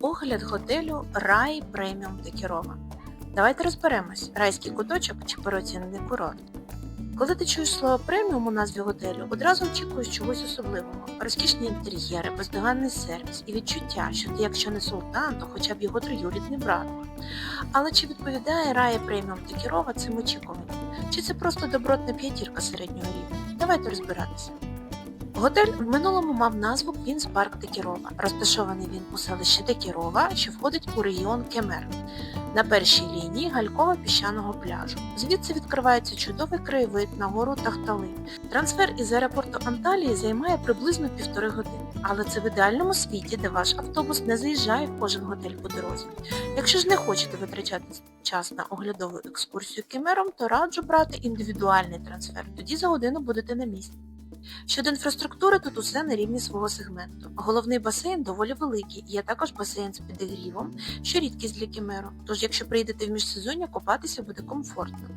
Огляд готелю Рай Преміум Текірова. Давайте розберемось, райський куточок чи переоцінений курорт. Коли ти чуєш слово преміум у назві готелю, одразу очікуєш чогось особливого. Розкішні інтер'єри, бездоганний сервіс і відчуття, що ти, якщо не султан, то хоча б його троюрідний брат. Але чи відповідає Рая Преміум Текірова цим очікуванням? Чи це просто добротна п'ятірка середнього рівня? Давайте розбиратися. Готель в минулому мав назву Квінс Парк Текірова. Розташований він у селищі Текірова, що входить у регіон Кемер. На першій лінії галькова піщаного пляжу. Звідси відкривається чудовий краєвид на гору Тахтали. Трансфер із аеропорту Анталії займає приблизно півтори години, але це в ідеальному світі, де ваш автобус не заїжджає в кожен готель по дорозі. Якщо ж не хочете витрачати час на оглядову екскурсію кемером, то раджу брати індивідуальний трансфер. Тоді за годину будете на місці. Щодо інфраструктури, тут усе на рівні свого сегменту. Головний басейн доволі великий, є також басейн з підігрівом, що рідкість для кемеру. Тож, якщо прийдете в міжсезоння, купатися буде комфортно.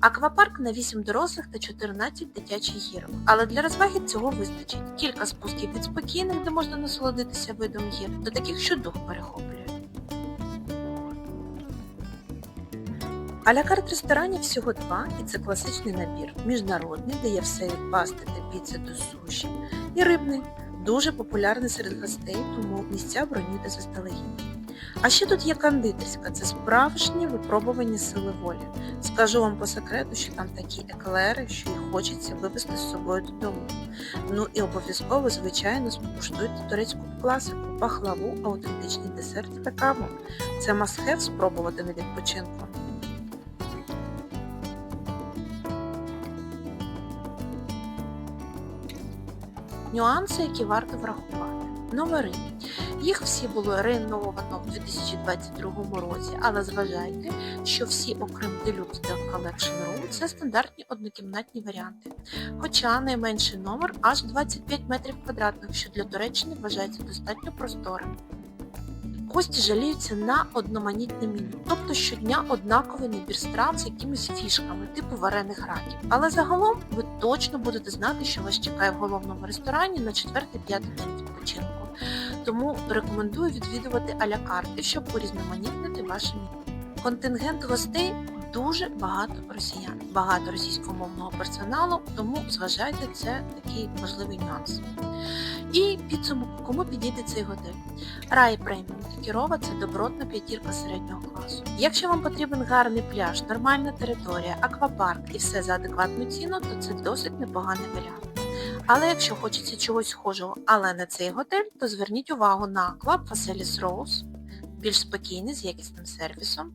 Аквапарк на 8 дорослих та 14 дитячих гірок. Але для розваги цього вистачить. Кілька спусків від спокійних, де можна насолодитися видом гір, до таких, що дух перехоплює. Алякарт ресторанів всього два, і це класичний набір. Міжнародний, де є все від пасти та піци до суші, і рибний, дуже популярний серед гостей, тому місця бронюйте заздалегідь. А ще тут є кондитерська, це справжні випробування сили волі. Скажу вам по секрету, що там такі еклери, що їх хочеться вивезти з собою додому. Ну і обов'язково, звичайно, скуштуйте турецьку класику, пахлаву, аутентичний десерт та каву. Це мастхев спробувати на відпочинку. Нюанси, які варто врахувати. Номери. Їх всі було реновано в 2022 році, але зважайте, що всі, окрім Deluxe та Collection Room, це стандартні однокімнатні варіанти. Хоча найменший номер аж 25 метрів квадратних, що для Туреччини вважається достатньо просторим. Гості жаліються на одноманітне меню, тобто щодня однаковий набір страв з якимись фішками, типу варених раків. Але загалом ви точно будете знати, що вас чекає в головному ресторані на 4-5 день відпочинку. Тому рекомендую відвідувати аля карти, щоб урізноманітнити ваше меню. Контингент гостей дуже багато росіян, багато російськомовного персоналу, тому зважайте, це такий важливий нюанс. І підсумок, кому підійде цей готель. Рай преміум Кірова це добротна п'ятірка середнього класу. Якщо вам потрібен гарний пляж, нормальна територія, аквапарк і все за адекватну ціну, то це досить непоганий варіант. Але якщо хочеться чогось схожого, але не цей готель, то зверніть увагу на Club Facelis Rose, більш спокійний з якісним сервісом,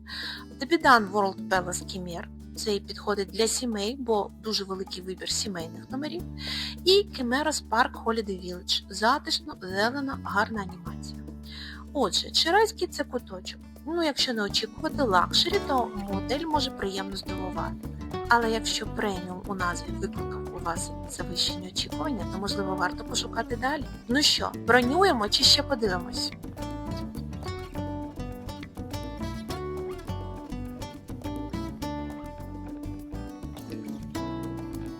Debidan World Palace Khmer, цей підходить для сімей, бо дуже великий вибір сімейних номерів, і Chimeras Park Holiday Village, затишно, зелена, гарна анімація. Отже, Чирайський це куточок. Ну, якщо не очікувати лакшері, то модель може приємно здивувати. Але якщо преміум у назві викликав у вас завищені очікування, то можливо варто пошукати далі. Ну що, бронюємо чи ще подивимось?